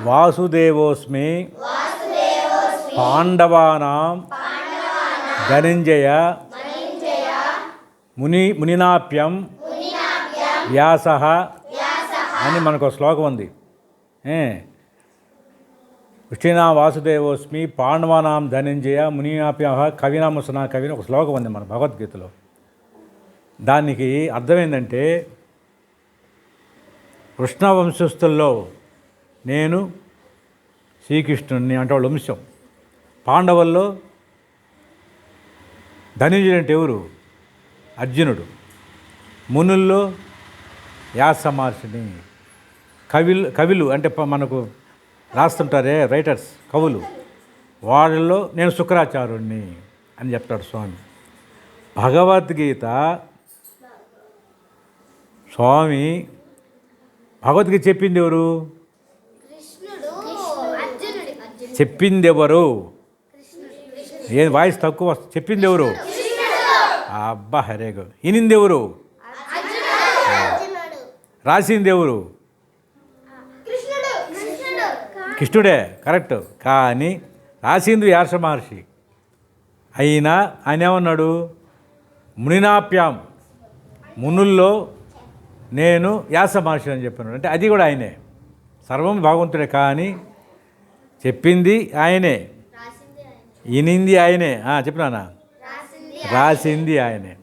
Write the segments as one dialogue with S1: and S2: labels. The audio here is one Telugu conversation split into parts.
S1: వాసుదేవోస్మి. పాండవానాం. ధనంజయ. ముని మునినాప్యం. వ్యాస అని మనకు ఒక శ్లోకం ఉంది. ఏ? కృష్ణా వాసుదేవోస్మి పాండవానాం ధనంజయ మునినాప్య కవినామసన కవి అని ఒక శ్లోకం ఉంది మన భగవద్గీతలో. దానికి అర్థం ఏంటంటే కృష్ణ వంశస్థుల్లో నేను శ్రీకృష్ణుని అంటే వాళ్ళ వంశం. పాండవుల్లో ధనుజుడు అంటే ఎవరు? అర్జునుడు. మునుల్లో వ్యాస మహర్షిని కవిలు కవిలు అంటే మనకు రాస్తుంటారే రైటర్స్ కవులు. వాళ్ళలో నేను శుక్రాచార్యుణ్ణి అని చెప్తాడు స్వామి. భగవద్గీత స్వామి భగవద్గీత చెప్పింది ఎవరు? చెప్పింది ఎవరు ఏం వాయిస్ తక్కువ చెప్పింది ఎవరు అబ్బా హరేగో ఇనింది ఎవరు రాసింది ఎవరు
S2: కృష్ణుడు.
S1: కరెక్ట్. కానీ రాసింది వ్యాస మహర్షి. అయినా ఆయన ఏమన్నాడు? మునినాప్యాం. మునుల్లో నేను వ్యాస మహర్షి అని చెప్పాను. అంటే అది కూడా ఆయనే. సర్వం భగవంతుడే కానీ చెప్పింది ఆయనే.
S2: రాసింది ఆయన.
S1: ఇనింది ఆయనే చెప్పినానా
S2: రాసింది
S1: ఆయనే.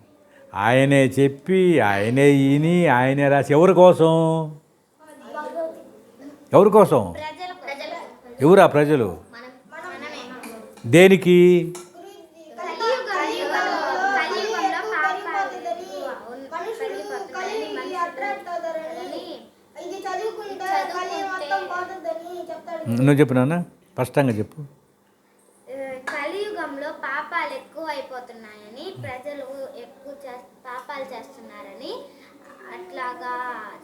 S1: ఆయనే చెప్పి ఆయనే ఇని ఆయనే రాసి. ఎవరి కోసం? ఎవరి కోసం? ఎవరు ఆ ప్రజలు? దేనికి
S2: కలియుగంలో కలియుగంలో పాపాలు పెరిగిపోతున్నాయని మనుషులని
S3: ఇది చదువుకుంటే కలిగి మొత్తం పోతుందని చెప్తాడు
S1: నువ్వు చెప్పు నాన్న స్పష్టంగా చెప్పు.
S2: కలియుగంలో పాపాలు ఎక్కువ అయిపోతున్నాయని ప్రజలు ఎక్కువ పాపాలు చేస్తున్నారని అట్లాగా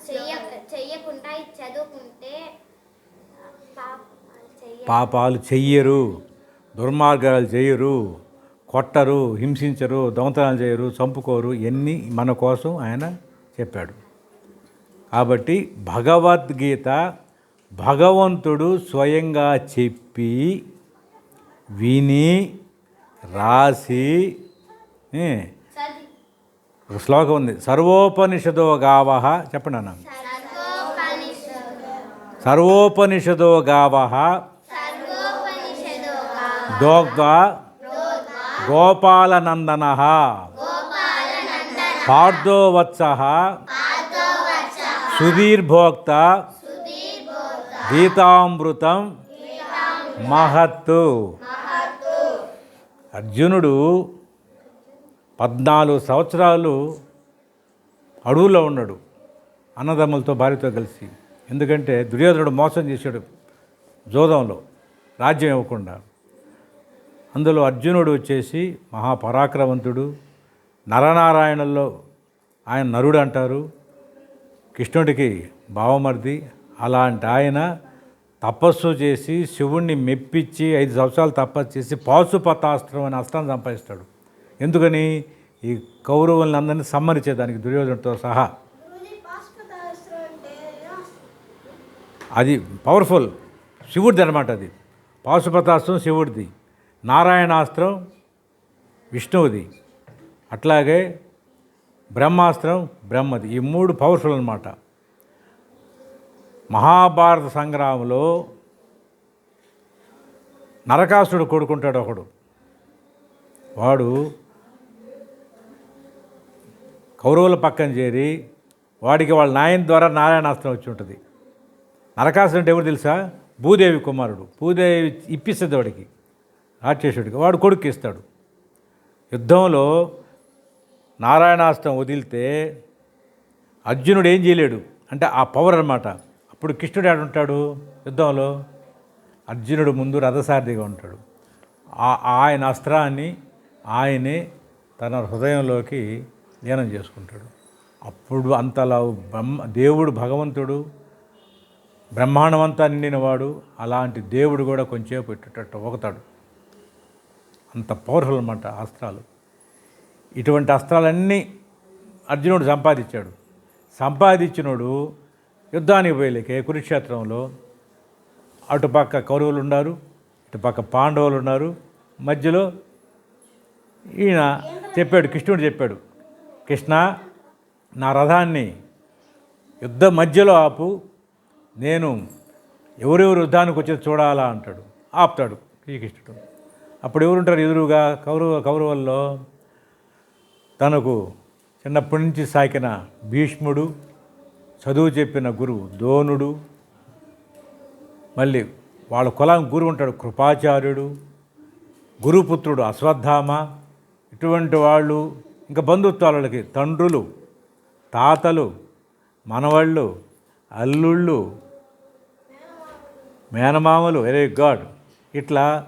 S2: చెయ్య చెయ్యకుండా చదువుకుంటే పాపాలు చెయ్య
S1: పాపాలు చెయ్యరు దుర్మార్గాలు చెయ్యరు కొట్టరు హింసించరు దొంగతనాలు చేయరు చంపుకోరు ఇవన్నీ మన కోసం ఆయన చెప్పాడు. కాబట్టి భగవద్గీత భగవంతుడు స్వయంగా చెప్పి విని రాసి శ్లోకం ఉంది. సర్వోపనిషదో గావ చెప్పండి అన్న.
S2: సర్వోపనిషదో
S1: గావ దోగ్ధ గోపాలనందన. పార్థోవత్స. సుధీర్భోక్త. గీతామృతం మహత్తు. అర్జునుడు పద్నాలుగు సంవత్సరాలు అడవుల్లో ఉన్నాడు అన్నదమ్ములతో భార్యతో కలిసి. ఎందుకంటే దుర్యోధనుడు మోసం చేశాడు జోదంలో రాజ్యం ఇవ్వకుండా. అందులో అర్జునుడు వచ్చేసి మహాపరాక్రమంతుడు నరనారాయణల్లో ఆయన నరుడు అంటారు. కృష్ణుడికి భావమర్ది అలాంటి ఆయన తపస్సు చేసి శివుణ్ణి మెప్పించి ఐదు సంవత్సరాలు తపస్సు చేసి పాశుపతాస్త్రం అనే అస్త్రాన్ని సంపాదిస్తాడు. ఎందుకని? ఈ కౌరవుల్ని అందరినీ సమ్మరించేదానికి దుర్యోధనతో సహా. అది పవర్ఫుల్. శివుడిది అనమాట అది. పాశుపతాస్త్రం శివుడిది. నారాయణాస్త్రం విష్ణువుది. అట్లాగే బ్రహ్మాస్త్రం బ్రహ్మది. ఈ మూడు పవర్ఫుల్ అనమాట మహాభారత సంగ్రామంలో నరకాసుడు కొడుకుంటాడు ఒకడు. వాడు కౌరవుల పక్కన చేరి వాడికి వాళ్ళ నాయన ద్వారా నారాయణాస్త్రం వచ్చి ఉంటుంది. నరకాసుడు అంటే ఎవరు తెలుసా? భూదేవి కుమారుడు. భూదేవి ఇప్పిస్తుంది వాడికి రాక్షసుడికి. వాడు కొడుకు ఇస్తాడు. యుద్ధంలో నారాయణాస్త్రం వదిలితే అర్జునుడు ఏం చేయలేడు. అంటే ఆ పవర్ అనమాట అప్పుడు కృష్ణుడు ఉంటాడు యుద్ధంలో? అర్జునుడు ముందు రథసారథిగా ఉంటాడు. ఆ- ఆయన అస్త్రాన్ని ఆయనే తన హృదయంలోకి లీనం చేసుకుంటాడు. అప్పుడు అంతలా బ్రహ్మ దేవుడు భగవంతుడు బ్రహ్మాండమంతా నిండినవాడు అలాంటి దేవుడు కూడా కొంచెం పెట్టేటట్టు ఒకతాడు. అంత పవర్ఫుల్ అనమాట అస్త్రాలు. ఇటువంటి అస్త్రాలన్నీ అర్జునుడు సంపాదించాడు. సంపాదించినోడు యుద్ధానికి పోయలేకే కురుక్షేత్రంలో. అటుపక్క కౌరవులు ఉన్నారు ఇటుపక్క పాండవులు ఉన్నారు. మధ్యలో ఈయన చెప్పాడు కృష్ణుడు చెప్పాడు కృష్ణ నా రథాన్ని యుద్ధ మధ్యలో ఆపు నేను ఎవరెవరు యుద్ధానికి వచ్చేది చూడాలా అంటాడు. ఆపుతాడు శ్రీకృష్ణుడు. అప్పుడు ఎవరుంటారు ఎదురుగా? కౌరవ కౌరవుల్లో తనకు చిన్నప్పటి నుంచి సాకిన భీష్ముడు చదువు చెప్పిన గురువు దోనుడు మళ్ళీ వాళ్ళ కులం గురువు ఉంటాడు కృపాచార్యుడు గురుపుత్రుడు అశ్వత్థామ ఇటువంటి వాళ్ళు ఇంకా బంధుత్వాలకి తండ్రులు తాతలు మనవాళ్ళు అల్లుళ్ళు మేనమామలు వెరీ గాడ్. ఇట్లా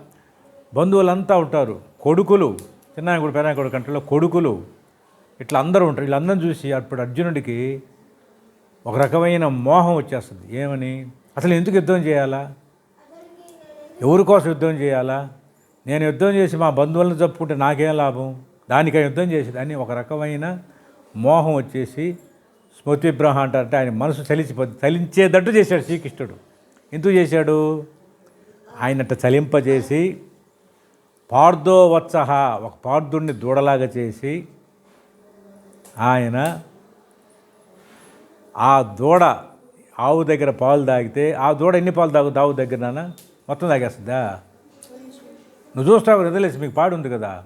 S1: బంధువులంతా ఉంటారు. కొడుకులు చిన్న కొడుకు పెద్ద కొడుకు కంటలో కొడుకులు. ఇట్లా అందరూ ఉంటారు. వీళ్ళందరూ చూసి అప్పుడు అర్జునుడికి ఒక రకమైన మోహం వచ్చేస్తుంది. ఏమని? అసలు ఎందుకు యుద్ధం చేయాలా? ఎవరి కోసం యుద్ధం చేయాలా? నేను యుద్ధం చేసి మా బంధువులను చెప్పుకుంటే నాకేం లాభం? దానికే యుద్ధం చేసేది అని ఒక రకమైన మోహం వచ్చేసి స్మృతి విగ్రహం అంటారంటే ఆయన మనసు చలించిపో చలించేటట్టు చేశాడు శ్రీకృష్ణుడు. ఎందుకు చేశాడు? ఆయనట చలింపజేసి పార్దోవత్సహ ఒక పార్థుడిని దూడలాగా చేసి ఆయన ఆ దూడ ఆవు దగ్గర పాలు తాగితే ఆ దూడ ఎన్ని పాలు తాగు ఆవు దగ్గర నాన్న? మొత్తం తాగేస్తుందా? నువ్వు చూస్తావు వదిలేసి మీకు పాడు ఉంది కదా.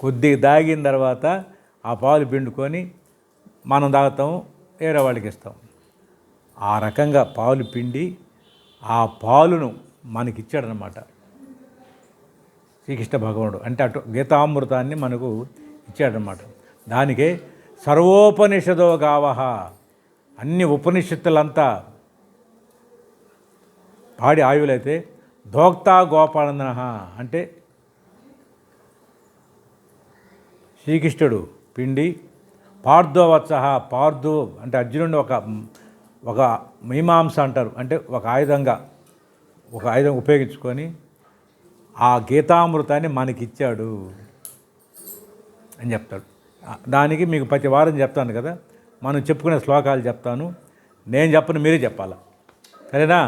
S1: కొద్దిగా తాగిన తర్వాత ఆ పాలు పిండుకొని మనం తాగుతాం వేరే వాళ్ళకి ఇస్తాం. ఆ రకంగా పాలు పిండి ఆ పాలును మనకిచ్చాడనమాట శ్రీకృష్ణ భగవానుడు. అంటే అటు గీతామృతాన్ని మనకు ఇచ్చాడనమాట దానికే సర్వోపనిషదో గావహ అన్ని ఉపనిషత్తులంతా పాడి ఆయువులైతే దోక్తా గోపానందన అంటే శ్రీకృష్ణుడు పిండి పార్థోవత్స పార్థు అంటే అర్జునుడు ఒక ఒక మీమాంస అంటారు. అంటే ఒక ఆయుధంగా ఒక ఆయుధం ఉపయోగించుకొని ఆ గీతామృతాన్ని మనకిచ్చాడు అని చెప్తాడు. దానికి మీకు ప్రతి వారం చెప్తాను కదా. మనం చెప్పుకునే శ్లోకాలు చెప్తాను. నేను చెప్పను మీరే చెప్పాలా? సరేనా?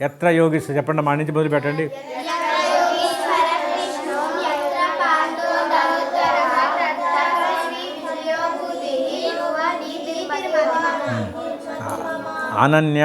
S1: ఎత్ర యోగిస్ చెప్పండి మా నుంచి మొదలు పెట్టండి అనన్య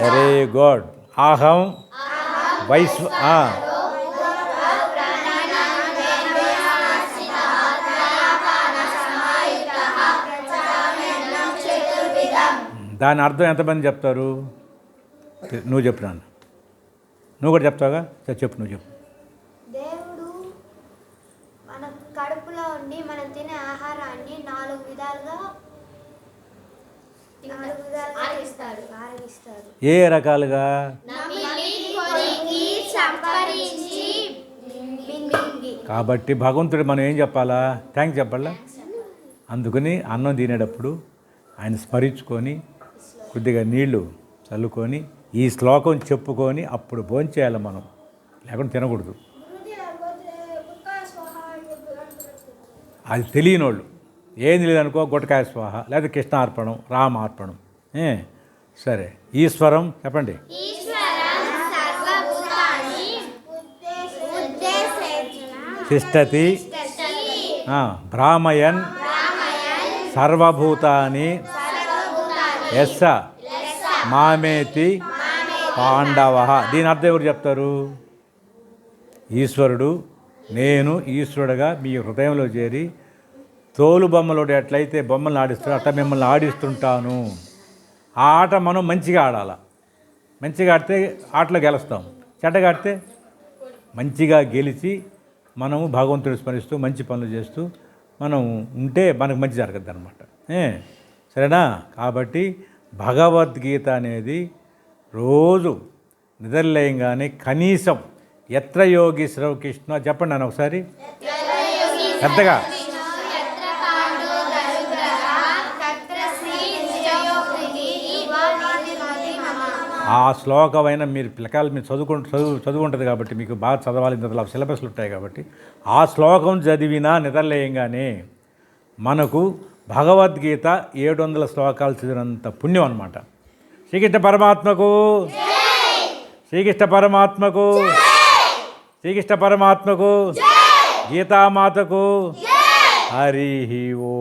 S1: వెరీ గుడ్. అహం వైశ్వ దాని అర్థం ఎంతమంది చెప్తారు? నువ్వు చెప్పు నాన్న. నువ్వు కూడా చెప్తావుగా? సరే చెప్పు నువ్వు చెప్పు.
S3: దేవుడు మన కడుపులో ఉండి మనం తినే ఆహారాన్ని నాలుగు విధాలుగా నాలుగు విధాలుగా ఆరగిస్తాడు ఆరగిస్తాడు
S1: ఏ రకాలుగా?
S2: కొరికి సంపరించి
S3: మింగి
S1: కాబట్టి భగవంతుడు మనం ఏం చెప్పాలా? థ్యాంక్స్ చెప్పాలా? అందుకని అన్నం తినేటప్పుడు ఆయన స్మరించుకొని కొద్దిగా నీళ్ళు చల్లుకొని ఈ శ్లోకం చెప్పుకొని అప్పుడు భోంచేయాలి మనం. లేకుండా తినకూడదు. అది తెలియని వాళ్ళు ఏం తెలియదనుకో గుట్టకాయ స్వాహ లేదా కృష్ణార్పణం రామార్పణం. ఏ? సరే. ఈశ్వరం చెప్పండి. తిష్టతి. ఆ, భ్రామయన్ సర్వభూతాని. ఎస్స. మామేతి. పాండవ. దీని అర్థం ఎవరు చెప్తారు? ఈశ్వరుడు. నేను ఈశ్వరుడుగా మీ హృదయంలో చేరి తోలు బొమ్మలోడు ఎట్లయితే బొమ్మలను ఆడిస్తాడో అట్లా మిమ్మల్ని ఆడిస్తుంటాను. ఆ ఆట మనం మంచిగా ఆడాల? మంచిగా ఆడితే ఆటలో గెలుస్తాం. చెడ్డగా ఆడితే మంచిగా గెలిచి మనము భగవంతుడు స్మరిస్తూ మంచి పనులు చేస్తూ మనం ఉంటే మనకు మంచి జరగద్దు అనమాట సరేనా? కాబట్టి భగవద్గీత అనేది రోజు నిద్రలేయంగానే కనీసం ఎత్ర యోగి శ్రవకృష్ణ చెప్పండి నన్ను ఒకసారి. పెద్దగా. ఆ శ్లోకమైన మీరు పిల్లకాయలు మీరు చదువుకుంటు చదువు చదువు ఉంటుంది కాబట్టి మీకు బాగా చదవాలి ఇంత సిలబస్లు ఉంటాయి కాబట్టి ఆ శ్లోకం చదివినా నిద్రలేయంగానే మనకు భగవద్గీత ఏడు వందల శ్లోకాలు చదివినంత పుణ్యం అనమాట శ్రీకృష్ణ పరమాత్మకు శ్రీకృష్ణ పరమాత్మకు శ్రీకృష్ణ పరమాత్మకు గీతామాతకు హరి ఓ